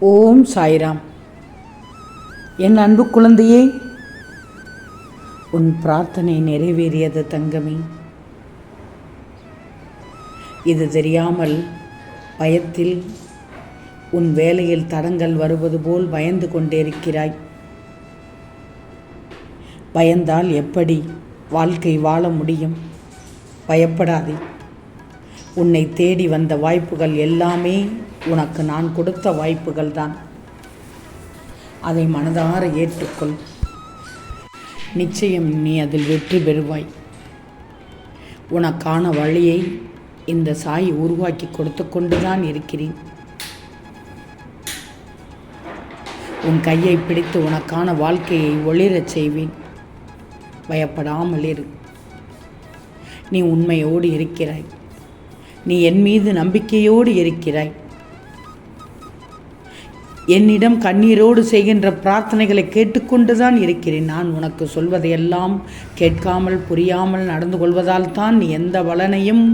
ஓம் சாய்ராம். என் அன்பு குழந்தையே உன் பிரார்த்தனை நிறைவேறியது தங்கமே. இது தெரியாமல் பயத்தில் உன் வேலையில் தடங்கள் வருவது போல் பயந்து கொண்டிருக்கிறாய் பயந்தால் எப்படி வாழ்க்கை வாழ முடியும்? பயப்படாதே. உன்னை தேடி வந்த வாய்ப்புகள் எல்லாமே உனக்கு நான் கொடுத்த வாய்ப்புகள் தான் அதை மனதார ஏற்றுக்கொள். நிச்சயம் நீ அதில் வெற்றி பெறுவாய். உனக்கான வழியை இந்த சாய் உருவாக்கி கொடுத்து கொண்டுதான் இருக்கிறேன். உன் கையை பிடித்து உனக்கான வாழ்க்கையை ஒளிரச் செய்வேன். பயப்படாமல் இரு. நீ உண்மையோடு இருக்கிறாய். நீ என் மீது நம்பிக்கையோடு இருக்கிறாய். என்னிடம் கண்ணீரோடு செய்கின்ற பிரார்த்தனைகளை கேட்டுக்கொண்டுதான் இருக்கிறேன். நான் உனக்கு சொல்வதையெல்லாம் கேட்காமல் புரியாமல் நடந்து கொள்வதால் தான் நீ எந்த பலனையும்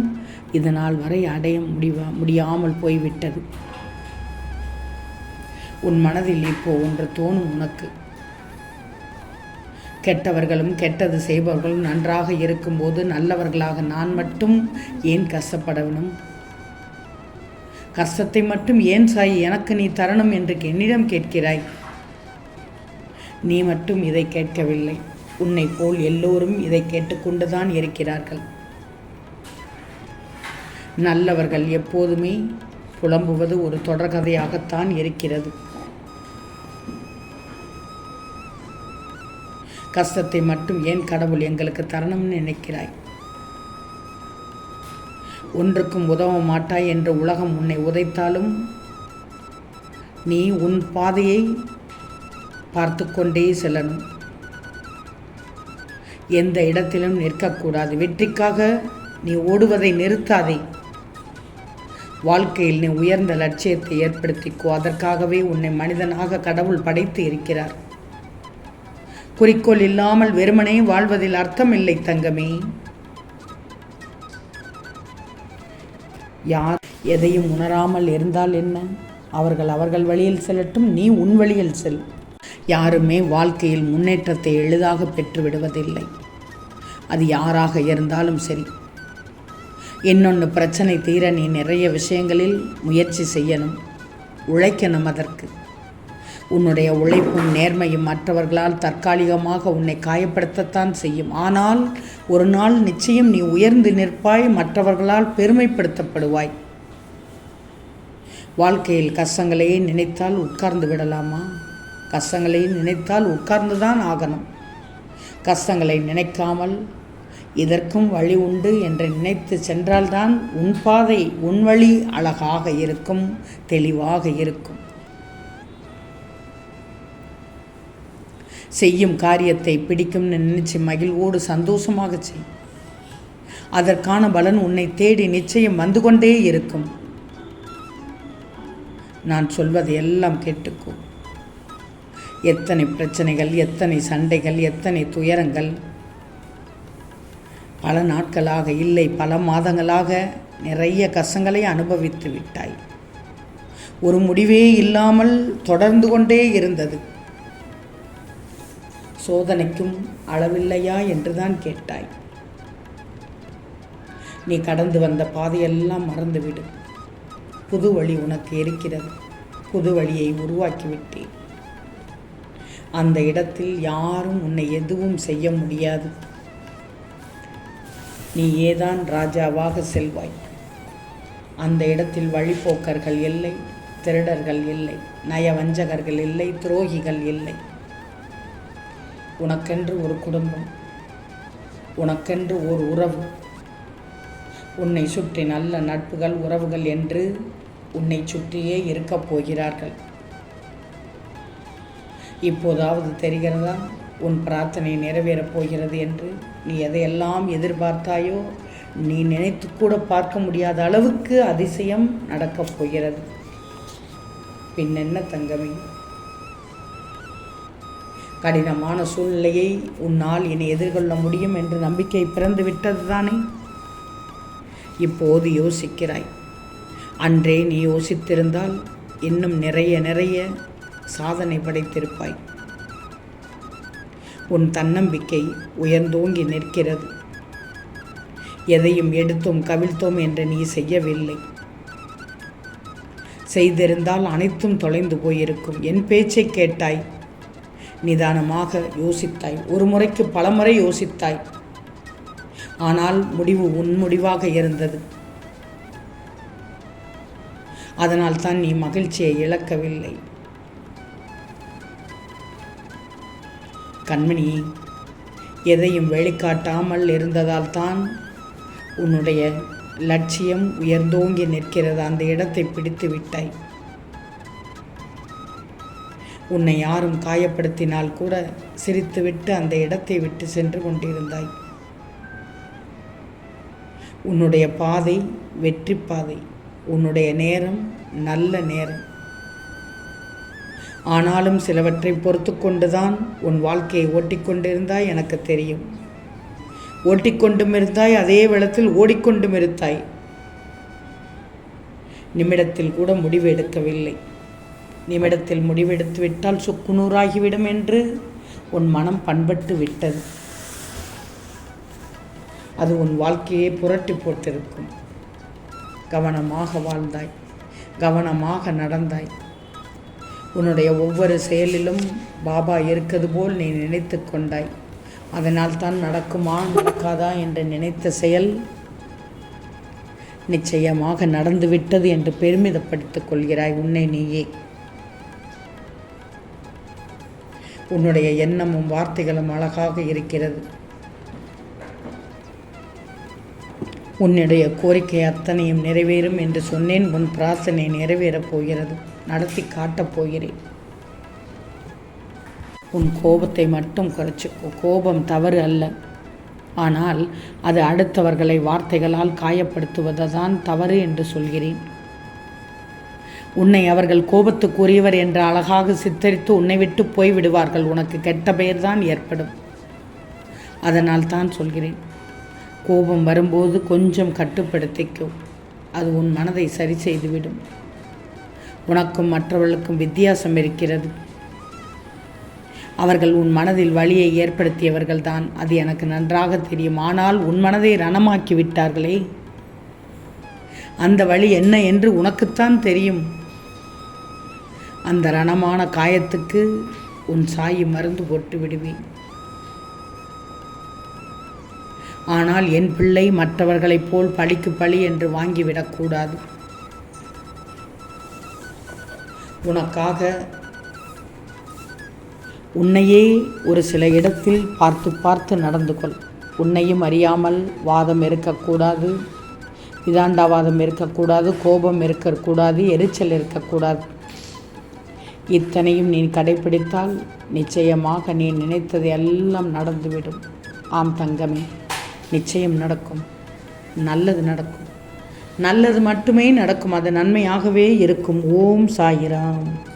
இதனால் வரை அடைய முடிவா முடியாமல் போய்விட்டது. உன் மனதில் இப்போ ஒன்று தோணும் உனக்கு. கெட்டவர்களும் கெட்டது செய்பவர்களும் நன்றாக இருக்கும்போது நல்லவர்களாக நான் மட்டும் ஏன் கஷ்டப்பட வேணும்? கஷ்டத்தை மட்டும் ஏன் சாய் எனக்கு நீ தரணும் என்று என்னிடம் கேட்கிறாய்? நீ மட்டும் இதை கேட்கவில்லை. உன்னை போல் எல்லோரும் இதை கேட்டுக்கொண்டுதான் இருக்கிறார்கள். நல்லவர்கள் எப்போதுமே புலம்புவது ஒரு தொடர்கதையாகத்தான் இருக்கிறது. கஷ்டத்தை மட்டும் ஏன் கடவுள் எங்களுக்கு தரணும்னு நினைக்கிறாய்? ஒன்றுக்கும் உதவ மாட்டாய் என்று உலகம் உன்னை உதைத்தாலும் நீ உன் பாதையை பார்த்து கொண்டே செல்லணும். எந்த இடத்திலும் நிற்கக்கூடாது. வெற்றிக்காக நீ ஓடுவதை நிறுத்தாதே. வாழ்க்கையில் நீ உயர்ந்த லட்சியத்தை ஏற்படுத்திக்கோ. அதற்காகவே உன்னை மனிதனாக கடவுள் படைத்து இருக்கிறார். குறிக்கோள் இல்லாமல் வெறுமனே வாழ்வதில் அர்த்தம் இல்லை தங்கமே. யார் எதையும் உணராமல் இருந்தால் என்ன? அவர்கள் அவர்கள் வழியில் செல்லட்டும் நீ உன் வழியில் செல். யாருமே வாழ்க்கையில் முன்னேற்றத்தை எளிதாக பெற்று விடுவதில்லை அது யாராக இருந்தாலும் சரி. இன்னொன்று பிரச்சனை தீர நீ நிறைய விஷயங்களில் முயற்சி செய்யணும் உழைக்கணும் அதற்கு. உன்னுடைய உழைப்பும் நேர்மையும் மற்றவர்களால் தற்காலிகமாக உன்னை காயப்படுத்தத்தான் செய்யும். ஆனால் ஒரு நாள் நிச்சயம் நீ உயர்ந்து நிற்பாய் மற்றவர்களால் பெருமைப்படுத்தப்படுவாய். வாழ்க்கையில் கஷ்டங்களையே நினைத்தால் உட்கார்ந்து விடலாமா? கஷ்டங்களை நினைத்தால் உட்கார்ந்து தான் ஆகணும். கஷ்டங்களை நினைக்காமல் இதற்கும் வழி உண்டு என்று நினைத்து சென்றால்தான் உன் பாதை உன் வழி அழகாக இருக்கும் தெளிவாக இருக்கும். செய்யும் காரியத்தை பிடிக்கும்னு நினைச்சு மகிழ்வோடு சந்தோஷமாக செய். அதற்கான பலன் உன்னை தேடி நிச்சயம் வந்து கொண்டே இருக்கும். நான் சொல்வதை எல்லாம் கேட்டுக்கோ. எத்தனை பிரச்சனைகள் எத்தனை சண்டைகள் எத்தனை துயரங்கள். பல நாட்களாக இல்லை பல மாதங்களாக நிறைய கஷ்டங்களை அனுபவித்து விட்டாய். ஒரு முடிவே இல்லாமல் தொடர்ந்து கொண்டே இருந்தது. சோதனைக்கும் அளவில்லையா என்றுதான் கேட்டாய். நீ கடந்து வந்த பாதையெல்லாம் மறந்துவிடு. புது வழி உனக்கு இருக்கிறது. புது வழியை உருவாக்கிவிட்டேன். அந்த இடத்தில் யாரும் உன்னை எதுவும் செய்ய முடியாது. நீ ஏதான் ராஜாவாக செல்வாய். அந்த இடத்தில் வழிப்போக்கர்கள் இல்லை திருடர்கள் இல்லை நயவஞ்சகர்கள் இல்லை துரோகிகள் இல்லை. உனக்கென்று ஒரு குடும்பம் உனக்கென்று ஒரு உறவு. உன்னை சுற்றி நல்ல நட்புகள் உறவுகள் என்று உன்னை சுற்றியே இருக்கப் போகிறார்கள். இப்போதாவது தெரிகிறதா? உன் பிரார்த்தனை நிறைவேறப் போகிறது என்று நீ எதையெல்லாம் எதிர்பார்த்தாயோ நீ நினைத்து கூட பார்க்க முடியாத அளவுக்கு அதிசயம் நடக்கப் போகிறது. பின்னென்ன தங்கமே? கடினமான சூழ்நிலையை உன்னால் இனி எதிர்கொள்ள முடியும் என்று நம்பிக்கை பிறந்து விட்டது தானே? இப்போது யோசிக்கிறாய். அன்றே நீ யோசித்திருந்தால் இன்னும் நிறைய நிறைய சாதனை படைத்திருப்பாய். உன் தன்னம்பிக்கை உயர்ந்தோங்கி நிற்கிறது. எதையும் எடுத்தோம் கவிழ்த்தோம் என்று நீ செய்யவில்லை. செய்திருந்தால் அனைத்தும் தொலைந்து போயிருக்கும். என் பேச்சை கேட்டாய். நிதானமாக யோசித்தாய். ஒரு முறைக்கு பலமுறை யோசித்தாய். ஆனால் முடிவு உன் முடிவாக இருந்தது. அதனால் தான் நீ மகிழ்ச்சியை இழக்கவில்லை. கண்மணி எதையும் வெளிக்காட்டாமல் இருந்ததால் தான் உன்னுடைய லட்சியம் உயர்ந்தோங்கி நிற்கிறது. அந்த இடத்தை பிடித்து விட்டாய். உன்னை யாரும் காயப்படுத்தினால் கூட சிரித்துவிட்டு அந்த இடத்தை விட்டு சென்று கொண்டிருந்தாய். உன்னுடைய பாதை வெற்றி பாதை உன்னுடைய நேரம் நல்ல நேரம். ஆனாலும் சிலவற்றை பொறுத்து கொண்டுதான் உன் வாழ்க்கையை ஓட்டிக்கொண்டிருந்தாய் எனக்கு தெரியும். ஓட்டிக்கொண்டும் இருந்தாய் அதே வேளத்தில் ஓடிக்கொண்டும் இருந்தாய் நிமிடத்தில் கூட முடிவு எடுக்கவில்லை. நிமிடத்தில் முடிவெடுத்து விட்டால் சுக்குநூறாகிவிடும் என்று உன் மனம் பண்பட்டு விட்டது. அது உன் வாழ்க்கையை புரட்டி போட்டிருக்கும். கவனமாக வாழ்ந்தாய். கவனமாக நடந்தாய். உன்னுடைய ஒவ்வொரு செயலிலும் பாபா இருக்கிறது போல் நீ நினைத்து கொண்டாய். அதனால் தான் நடக்குமா நடக்காதா என்று நினைத்த செயல் நிச்சயமாக நடந்துவிட்டது என்று பெருமிதப்படுத்திக் கொள்கிறாய் உன்னை நீயே. உன்னுடைய எண்ணமும் வார்த்தைகளும் அழகாக இருக்கிறது. உன்னுடைய கோரிக்கை அத்தனையும் நிறைவேறும் என்று சொன்னேன். உன் பிரார்த்தனை நிறைவேறப் போகிறது. நடத்தி காட்டப் போகிறேன். உன் கோபத்தை மட்டும் குறைச்சிக்கோ கோபம் தவறு அல்ல. ஆனால் அது அடுத்தவர்களை வார்த்தைகளால் காயப்படுத்துவதுதான் தவறு என்று சொல்கிறேன். உன்னை அவர்கள் கோபத்துக்குரியவர் என்று அழகாக சித்தரித்து உன்னை விட்டு போய்விடுவார்கள். உனக்கு கெட்ட பெயர்தான் ஏற்படும். அதனால் தான் சொல்கிறேன் கோபம் வரும்போது கொஞ்சம் கட்டுப்படுத்திக்கும் அது உன் மனதை சரி செய்துவிடும். உனக்கும் மற்றவர்களுக்கும் வித்தியாசம் இருக்கிறது. அவர்கள் உன் மனதில் வழியை ஏற்படுத்தியவர்கள் தான் அது எனக்கு நன்றாக தெரியும். ஆனால் உன் மனதை ரணமாக்கி விட்டார்களே அந்த வழி என்ன என்று உனக்குத்தான் தெரியும். அந்த ரணமான காயத்துக்கு உன் சாயி மருந்து போட்டு விடுவேன். ஆனால் என் பிள்ளை மற்றவர்களைப் போல் பழிக்கு பழி என்று வாங்கிவிடக்கூடாது. உனக்காக உன்னையே ஒரு சில இடத்தில் பார்த்து பார்த்து நடந்து கொள். உன்னையும் அறியாமல் வாதம் இருக்கக்கூடாது. விதாண்டாவாதம் இருக்கக்கூடாது. கோபம் இருக்கக்கூடாது. எரிச்சல் இருக்கக்கூடாது. இத்தனையும் நீ கடைபிடித்தால் நிச்சயமாக நீ நினைத்தது எல்லாம் நடந்துவிடும். ஆம் தங்கமே நிச்சயம் நடக்கும். நல்லது நடக்கும். நல்லது மட்டுமே நடக்கும். அது நன்மையாகவே இருக்கும். ஓம் சாயிராம்.